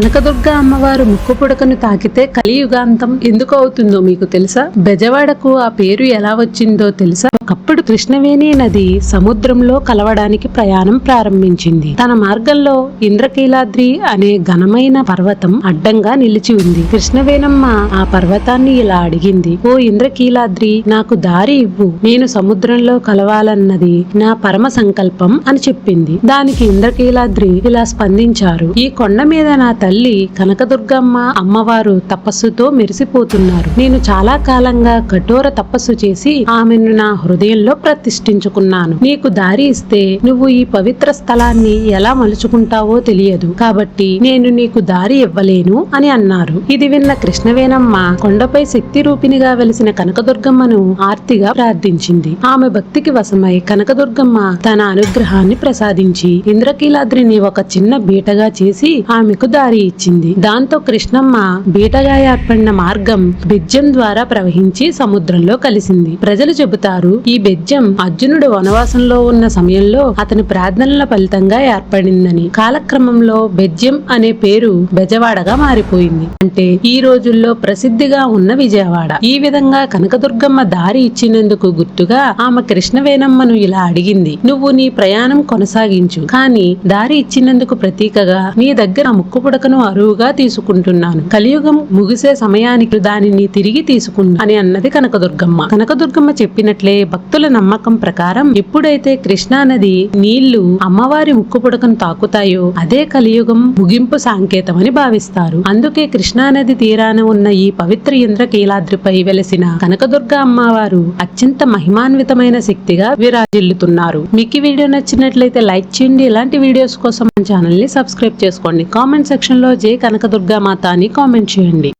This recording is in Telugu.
కనకదుర్గ అమ్మవారు ముక్కు పుడకను తాకితే కలియుగాంతం ఎందుకు అవుతుందో మీకు తెలుసా? బెజవాడకు ఆ పేరు ఎలా వచ్చిందో తెలుసా? ఒకప్పుడు కృష్ణవేణి నది సముద్రంలో కలవడానికి ప్రయాణం ప్రారంభించింది. తన మార్గంలో ఇంద్రకీలాద్రి అనే ఘనమైన పర్వతం అడ్డంగా నిలిచి ఉంది. కృష్ణవేణమ్మ ఆ పర్వతాన్ని ఇలా అడిగింది ఓ ఇంద్రకీలాద్రి నాకు దారి ఇవ్వు. నేను సముద్రంలో కలవాలన్నది నా పరమ సంకల్పం అని చెప్పింది. దానికి ఇంద్రకీలాద్రి ఇలా స్పందించారు ఈ కొండ మీద నా తల్లి కనకదుర్గమ్మ అమ్మవారు తపస్సుతో మెరిసిపోతున్నారు. నేను చాలా కాలంగా కఠోర తపస్సు చేసి ఆమెను నా హృదయంలో ప్రతిష్ఠించుకున్నాను. నీకు దారి ఇస్తే నువ్వు ఈ పవిత్ర స్థలాన్ని ఎలా మలుచుకుంటావో తెలియదు. కాబట్టి నేను నీకు దారి ఇవ్వలేను అని అన్నారు. ఇది విన్న కృష్ణవేణమ్మ కొండపై శక్తి రూపిణిగా వెలిసిన కనకదుర్గమ్మను ఆర్తిగా ప్రార్థించింది. ఆమె భక్తికి వశమై కనకదుర్గమ్మ తన అనుగ్రహాన్ని ప్రసాదించి ఇంద్రకీలాద్రిని ఒక చిన్న బీటగా చేసి ఆమెకు దారి ఇచ్చింది. దాంతో కృష్ణమ్మ బీటగా ఏర్పడిన మార్గం బెజ్జం ద్వారా ప్రవహించి సముద్రంలో కలిసింది. ప్రజలు చెబుతారు ఈ బెజ్జం అర్జునుడు వనవాసంలో ఉన్న సమయంలో అతని ప్రార్థనల ఫలితంగా ఏర్పడిందని. కాలక్రమంలో బెజ్జం అనే పేరు బెజవాడగా మారిపోయింది. అంటే ఈ రోజుల్లో ప్రసిద్ధిగా ఉన్న విజయవాడ. ఈ విధంగా కనకదుర్గమ్మ దారి ఇచ్చినందుకు గుర్తుగా ఆమె కృష్ణవేణమ్మను ఇలా అడిగింది. నువ్వు నీ ప్రయాణం కొనసాగించు. కానీ దారి ఇచ్చినందుకు ప్రతీకగా నీ దగ్గర ముక్కుపుడక పుడకను అరువుగా తీసుకుంటున్నాను. కలియుగం ముగిసే సమయానికి దానిని తిరిగి తీసుకున్నా అని అన్నది కనకదుర్గమ్మ. కనకదుర్గమ్మ చెప్పినట్లే భక్తుల నమ్మకం ప్రకారం ఎప్పుడైతే కృష్ణా నది నీళ్ళు అమ్మవారి ముక్కు పుడకను తాకుతాయో అదే కలియుగం ముగింపు సాంకేతమని భావిస్తారు. అందుకే కృష్ణా నది తీరాన ఉన్న ఈ పవిత్ర ఇంద్రకీలాద్రిపై వెలసిన కనకదుర్గ అమ్మవారు అత్యంత మహిమాన్వితమైన శక్తిగా విరాజిల్లుతున్నారు. మీకు ఈ వీడియో నచ్చినట్లయితే లైక్ చేయండి. ఇలాంటి వీడియోస్ కోసం మన ఛానల్ని సబ్స్క్రైబ్ చేసుకోండి. కామెంట్ సెక్షన్ సెక్షన్లో జై కనకదుర్గామాత అని కామెంట్ చేయండి.